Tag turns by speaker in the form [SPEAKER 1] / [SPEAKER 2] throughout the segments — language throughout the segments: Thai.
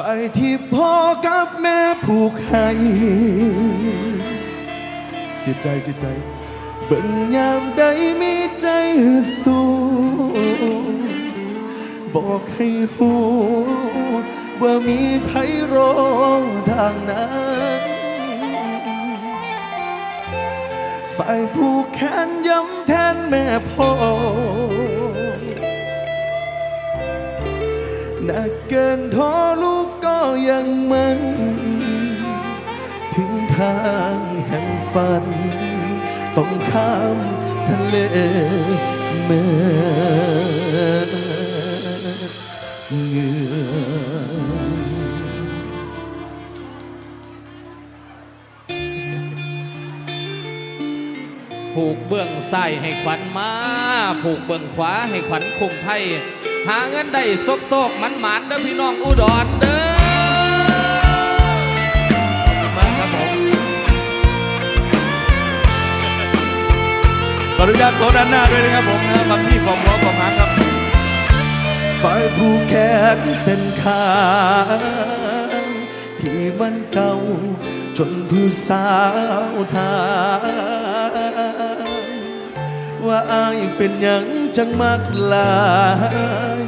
[SPEAKER 1] ฝ่ายที่พ่อกับแม่ผูกให้ จิตใจจิตใจ เบิ่งยามใดมีใจสู้บอกให้หูว่ามีไพโรองทางนั้นฝ่ายผู้แขนย้ำแทนแม่พ่อ หนักเกินท้อลูกก็ยังมัน ถึงทางแห่งฝัน ต้องข้ามทะเลเมื่อเหงื่อ
[SPEAKER 2] ผูกเบื้องซ้ายให้ขวัญมา ผูกเบื้องขวาให้ขวัญคุมไพ่ หาเงินได้ซกโซกมันหมานเด้อพี่น้องอุดรเด้อขอบคุณมาครับผม
[SPEAKER 3] ขออนุญาตโต๊ะด้านหน้าด้วยนะครับผมนะบางที่ผมหัวผมหางครับ
[SPEAKER 1] ฝ่ายผู้แขนเส้นขาที่มันเก่าจนผู้สาวทาง ว่าอายเป็นหยังจังมักลาย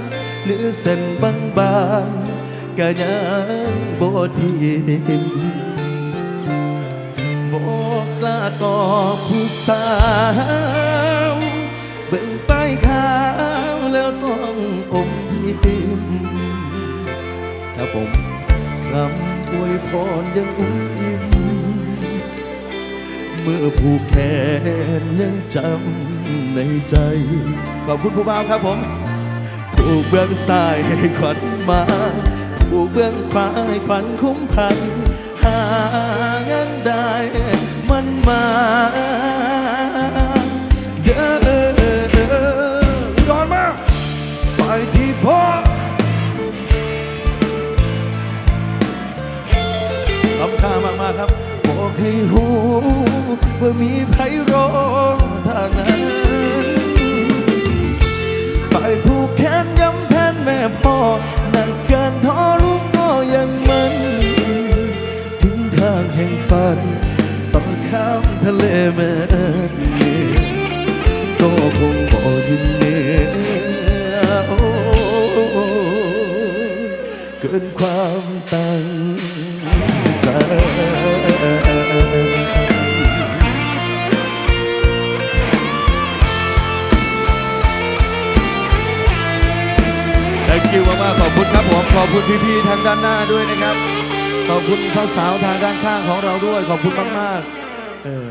[SPEAKER 1] หรือเส้นบางบางๆก็ยังบ่ทิมบอกกล้าต่อผู้สาวเบิ่งไฟขาวแล้วต้องอมยิ้มครับผมคำอวยพรยังอุ้มยิ้ม เมื่อผู้แขนยังจำในใจ ขอบคุณผู้บ่าวครับผมผู้เบื้องซ้ายให้ขวัญมาผู้เบื้องขวาให้ขวัญคุ้มภัยหาเงินได้มันมาเด้อก่อนมาฝ่ายที่พ่อทำค่ามากๆครับ บอกให้หูว่ามีไพโรทางนั้นฝ่ายผู้แขนย้ำแทนแม่พ่อหนักเกินท้อลูกก็ยังมัน ถึงทางแห่งฝันต้องข้ามทะเลแม่ก็คงบ่ยินเนื้อเกินความตั้งใจ
[SPEAKER 3] อบคุณพี่ๆทางด้านหน้าด้วยนะครับ ขอบคุณสาวๆทางด้านข้างของเราด้วย ขอบคุณมากๆ เออ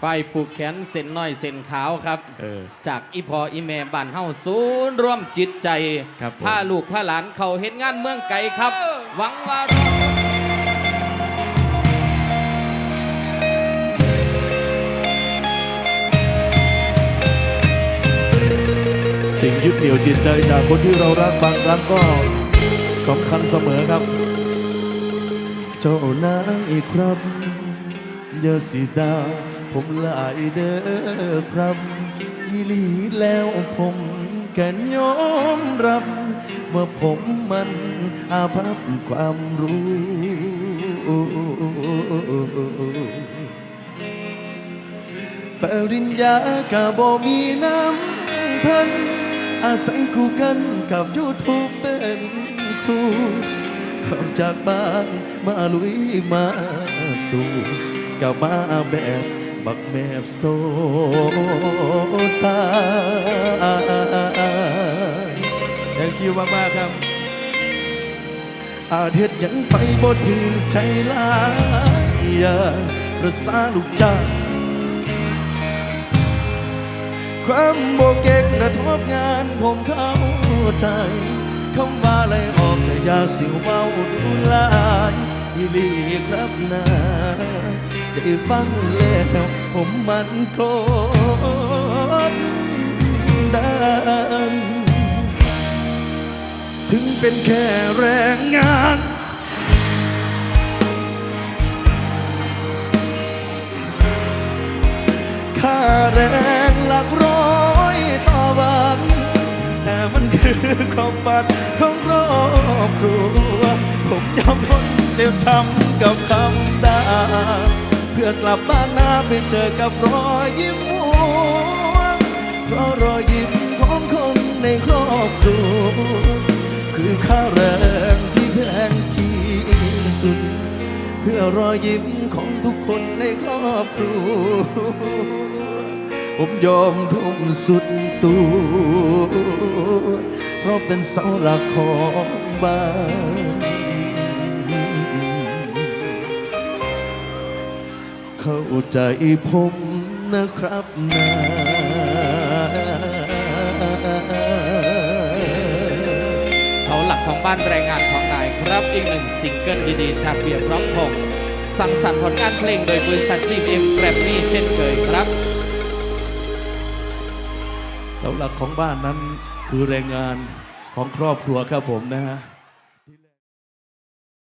[SPEAKER 2] ไฟผูกแขนเส้นน้อยเส้นขาวครับ
[SPEAKER 3] เออ
[SPEAKER 2] จากอีพออีแม่บ้านเฮาศูนย์ร่วมจิตใจ
[SPEAKER 3] ครับผม
[SPEAKER 2] พาลูกพาหลานเขาเฮ็ดงานเมืองไกลครับ หวังว่า
[SPEAKER 3] สิ่งยึดเหนี่ยวจิตใจจากคนที่เรารักบางครั้งก็ สำคัญเสมอครับ
[SPEAKER 1] เจ้านายครับอย่าสีดา ผมหลายเด้อครับอีหลีแล้วผมกันยอมรับว่าผมมันอาภัพความรู้ปริญญากะบ่มีน้ำพัน อาศัยคู่กันกับยูทูบเป็น ครูออกจากบ้านมาลุยมาสู่กับมาแบบบักแมบโซตา
[SPEAKER 3] thank you มากๆครับ
[SPEAKER 1] อาจเฮ็ดหยังไปบ่ถือใจหลายอย่างรักษาลูกจ้างความโบเก่งระทบงานผมเข้าใจ คำว่าไล่ออกแต่ยาสิวเมาดูลายอีลีครับนาได้ฟังแล้วผมมันโคตรดังถึงเป็นแค่แรงงาน คือความฝันของครอบครัว ผมยอมทนเจ็บช้ำกับคำด่าเพื่อกลับบ้านนาไปเจอกับรอยยิ้มหวงเพราะรอยยิ้มของคนในครอบครัว คือค่าแรงที่แพงที่สุด เพื่อรอยยิ้มของทุกคนในครอบครัวผมยอมทุ่มสุดตัว เพราะเป็นเสาหลักของบ้านเข้าใจผมนะครับนา
[SPEAKER 2] เสาหลักของบ้านแรงงานของนายครับอีกหนึ่งซิงเกิลดีๆ จากเบียร์พร้อมพงษ์สั่งสรรค์ผลงานเพลงโดยบริษัทจีเอ็มแกรมมี่เช่นเคยครับ
[SPEAKER 1] เสาหลักของบ้านนั้น คือแรงงานของครอบครัวครับผมนะฮะ